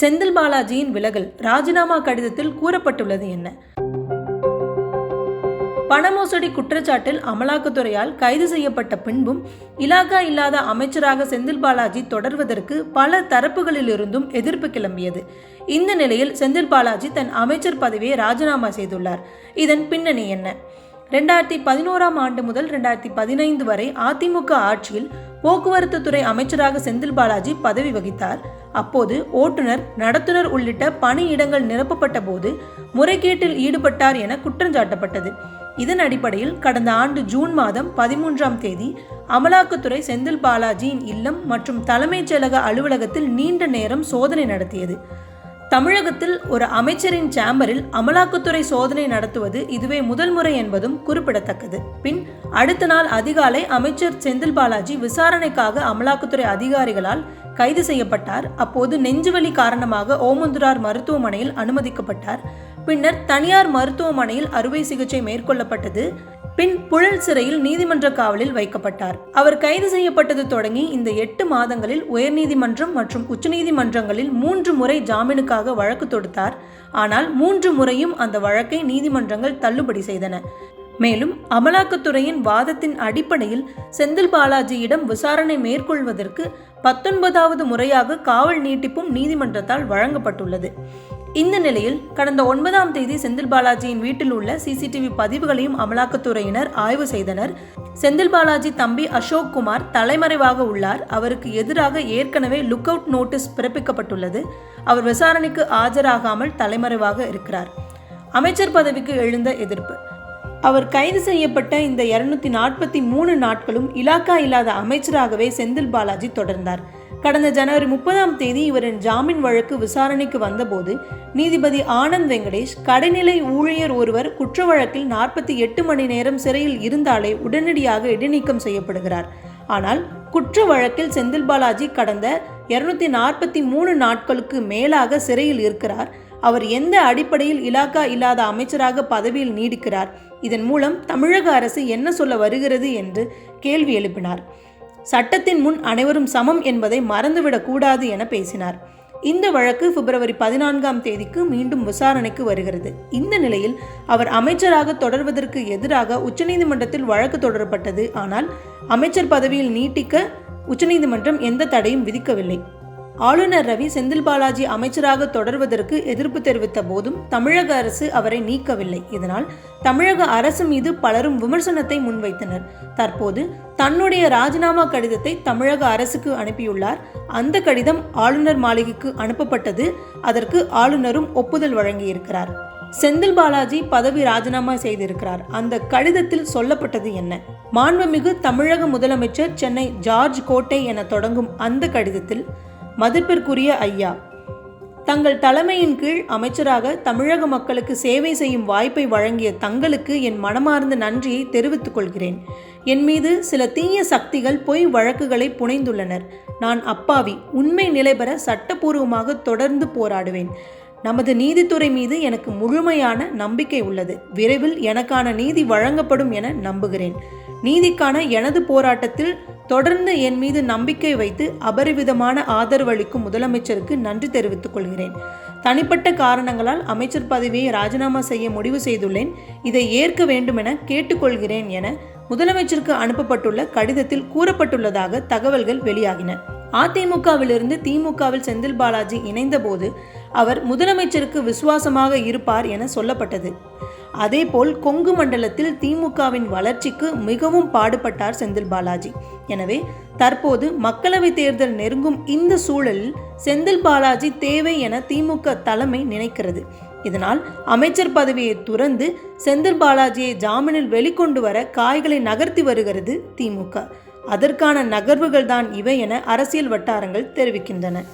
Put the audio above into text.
செந்தில் பாலாஜியின் விலகல் ராஜினாமா கடிதத்தில் கூறப்பட்டுள்ளது என்ன? பணமோசடி குற்றச்சாட்டில் அமலாக்கத்துறையால் கைது செய்யப்பட்ட பின்பும் இலாகா இல்லாத அமைச்சராக செந்தில் பாலாஜி தொடர்வதற்கு பல தரப்புகளிலிருந்தும் எதிர்ப்பு கிளம்பியது. இந்த நிலையில் செந்தில் பாலாஜி தன் அமைச்சர் பதவியை ராஜினாமா செய்துள்ளார். இதன் பின்னணி என்ன? ரெண்டாயிரத்தி பதினோராம் ஆண்டு முதல் ரெண்டாயிரத்தி பதினைந்து வரை அதிமுக ஆட்சியில் போக்குவரத்து துறை அமைச்சராக செந்தில் பாலாஜி பதவி வகித்தார். அப்போது ஓட்டுநர் நடத்துனர் உள்ளிட்ட பணியிடங்கள் நிரப்பப்பட்ட போது முறைகேட்டில் ஈடுபட்டார் என குற்றஞ்சாட்டப்பட்டது இதன் அடிப்படையில் கடந்த ஆண்டு ஜூன் மாதம் பதிமூன்றாம் தேதி அமலாக்கத்துறை செந்தில் பாலாஜியின் இல்லம் மற்றும் தலைமைச் செயலக அலுவலகத்தில் நீண்ட நேரம் சோதனை நடத்தியது. தமிழகத்தில் ஒரு அமைச்சரின் சேம்பரில் அமலாக்கத்துறை சோதனை நடத்துவது இதுவே முதல் முறை என்பதும் குறிப்பிடத்தக்கது. பின் அடுத்த நாள் அதிகாலை அமைச்சர் செந்தில் பாலாஜி விசாரணைக்காக அமலாக்கத்துறை அதிகாரிகளால் கைது செய்யப்பட்டார். அப்போது நெஞ்சுவலி காரணமாக ஓமந்துரார் மருத்துவமனையில் அனுமதிக்கப்பட்டார். பின்னர் தனியார் மருத்துவமனையில் அறுவை சிகிச்சை மேற்கொள்ளப்பட்டது. பின் புழல் சிறையில் நீதிமன்ற காவலில் வைக்கப்பட்டார். அவர் கைது செய்யப்பட்டது தொடங்கி இந்த எட்டு மாதங்களில் உயர்நீதிமன்றம் மற்றும் உச்சநீதிமன்றங்களில் மூன்று முறை ஜாமீனுக்காக வழக்கு தொடுத்தார். ஆனால் மூன்று முறையும் அந்த வழக்கை நீதிமன்றங்கள் தள்ளுபடி செய்தன. மேலும் அமலாக்கத்துறையின் வாதத்தின் அடிப்படையில் செந்தில் பாலாஜியிடம் விசாரணை மேற்கொள்வதற்கு பத்தொன்பதாவது முறையாக காவல் நீட்டிப்பும் நீதிமன்றத்தால் வழங்கப்பட்டுள்ளது. இந்த நிலையில் கடந்த ஒன்பதாம் தேதி செந்தில் பாலாஜியின் வீட்டில் உள்ள சிசிடிவி பதிவுகளையும் அமலாக்கத்துறையினர் ஆய்வு செய்தனர். செந்தில் பாலாஜி தம்பி அசோக் குமார் தலைமறைவாக உள்ளார். அவருக்கு எதிராக ஏற்கனவே லுக் அவுட் நோட்டீஸ் பிறப்பிக்கப்பட்டுள்ளது. அவர் விசாரணைக்கு ஆஜராகாமல் தலைமறைவாக இருக்கிறார். அமைச்சர் பதவிக்கு எழுந்த எதிர்ப்பு. அவர் கைது செய்யப்பட்ட இந்த இருநூத்தி நாற்பத்தி மூணு நாட்களும் இலாக்கா இல்லாத அமைச்சராகவே செந்தில் பாலாஜி தொடர்ந்தார். கடந்த ஜனவரி முப்பதாம் தேதி இவரின் ஜாமீன் வழக்கு விசாரணைக்கு வந்தபோது நீதிபதி ஆனந்த் வெங்கடேஷ் கடைநிலை ஊழியர் ஒருவர் குற்ற வழக்கில் நாற்பத்தி எட்டு மணி நேரம் சிறையில் இருந்தாலே உடனடியாக இடைநீக்கம் செய்யப்படுகிறார். ஆனால் குற்ற வழக்கில் செந்தில் பாலாஜி கடந்த இருநூத்தி நாற்பத்தி மூணு நாட்களுக்கு மேலாக சிறையில் இருக்கிறார். அவர் எந்த அடிப்படையில் இலாக்கா இல்லாத அமைச்சராக பதவியில் நீடிக்கிறார்? இதன் மூலம் தமிழக அரசு என்ன சொல்ல வருகிறது என்று கேள்வி எழுப்பினார். சட்டத்தின் முன் அனைவரும் சமம் என்பதை மறந்துவிடக்கூடாது என பேசினார். இந்த வழக்கு பிப்ரவரி பதினான்காம் தேதிக்கு மீண்டும் விசாரணைக்கு வருகிறது. இந்த நிலையில் அவர் அமைச்சராக தொடர்வதற்கு எதிராக உச்சநீதிமன்றத்தில் வழக்கு தொடரப்பட்டது. ஆனால் அமைச்சர் பதவியில் நீட்டிக்க உச்சநீதிமன்றம் எந்த தடையும் விதிக்கவில்லை. ஆளுநர் ரவி செந்தில் பாலாஜி அமைச்சராக தொடர்வதற்கு எதிர்ப்பு தெரிவித்த போதும் தமிழக அரசு அவரை நீக்கவில்லை. இதனால் தமிழக அரசு மீது பலரும் விமர்சனத்தை முன்வைத்தனர். தற்போது தன்னுடைய ராஜினாமா கடிதத்தை தமிழக அரசுக்கு அனுப்பியுள்ளார். அந்த கடிதம் ஆளுநர் மாளிகைக்கு அனுப்பப்பட்டது. அதற்கு ஆளுநரும் ஒப்புதல் வழங்கியிருக்கிறார். செந்தில் பாலாஜி பதவி ராஜினாமா செய்திருக்கிறார். அந்த கடிதத்தில் சொல்லப்பட்டது என்ன? மாண்புமிகு தமிழக முதலமைச்சர் சென்னை ஜார்ஜ் கோட்டை என தொடங்கும் அந்த கடிதத்தில் மதிப்பிற்குரிய ஐயா. தங்கள் தலைமையின் கீழ் அமைச்சராக தமிழக மக்களுக்கு சேவை செய்யும் வாய்ப்பை வழங்கிய தங்களுக்கு என் மனமார்ந்த நன்றியை தெரிவித்துக் கொள்கிறேன். என் மீது சில தீய சக்திகள் பொய் வழக்குகளை புனைந்துள்ளனர். நான் அப்பாவி உண்மை நிலை பெற சட்டப்பூர்வமாக தொடர்ந்து போராடுவேன். நமது நீதித்துறை மீது எனக்கு முழுமையான நம்பிக்கை உள்ளது. விரைவில் எனக்கான நீதி வழங்கப்படும் என நம்புகிறேன். நீதிக்கான எனது போராட்டத்தில் தொடர்ந்து என் மீது நம்பிக்கை வைத்து அபரிவிதமான ஆதரவு அளிக்கும் முதலமைச்சருக்கு நன்றி தெரிவித்துக் கொள்கிறேன். தனிப்பட்ட காரணங்களால் அமைச்சர் பதவியை ராஜினாமா செய்ய முடிவு செய்துள்ளேன். இதை ஏற்க வேண்டுமென கேட்டுக்கொள்கிறேன் என முதலமைச்சருக்கு அனுப்பப்பட்டுள்ள கடிதத்தில் கூறப்பட்டுள்ளதாக தகவல்கள் வெளியாகின. அதிமுகவிலிருந்து திமுகவில் செந்தில் பாலாஜி இணைந்தபோது அவர் முதலமைச்சருக்கு விசுவாசமாக இருப்பார் என சொல்லப்பட்டது. அதேபோல் கொங்கு மண்டலத்தில் திமுகவின் வளர்ச்சிக்கு மிகவும் பாடுபட்டார் செந்தில் பாலாஜி. எனவே தற்போது மக்களவை தேர்தல் நெருங்கும் இந்த சூழலில் செந்தில் பாலாஜி தேவை என திமுக தலைமை நினைக்கிறது. இதனால் அமைச்சர் பதவியை துறந்து செந்தில் பாலாஜியை ஜாமீனில் வெளிக்கொண்டு வர காய்களை நகர்த்தி வருகிறது திமுக. அதற்கான நகர்வுகள் தான் இவை என அரசியல் வட்டாரங்கள் தெரிவிக்கின்றன.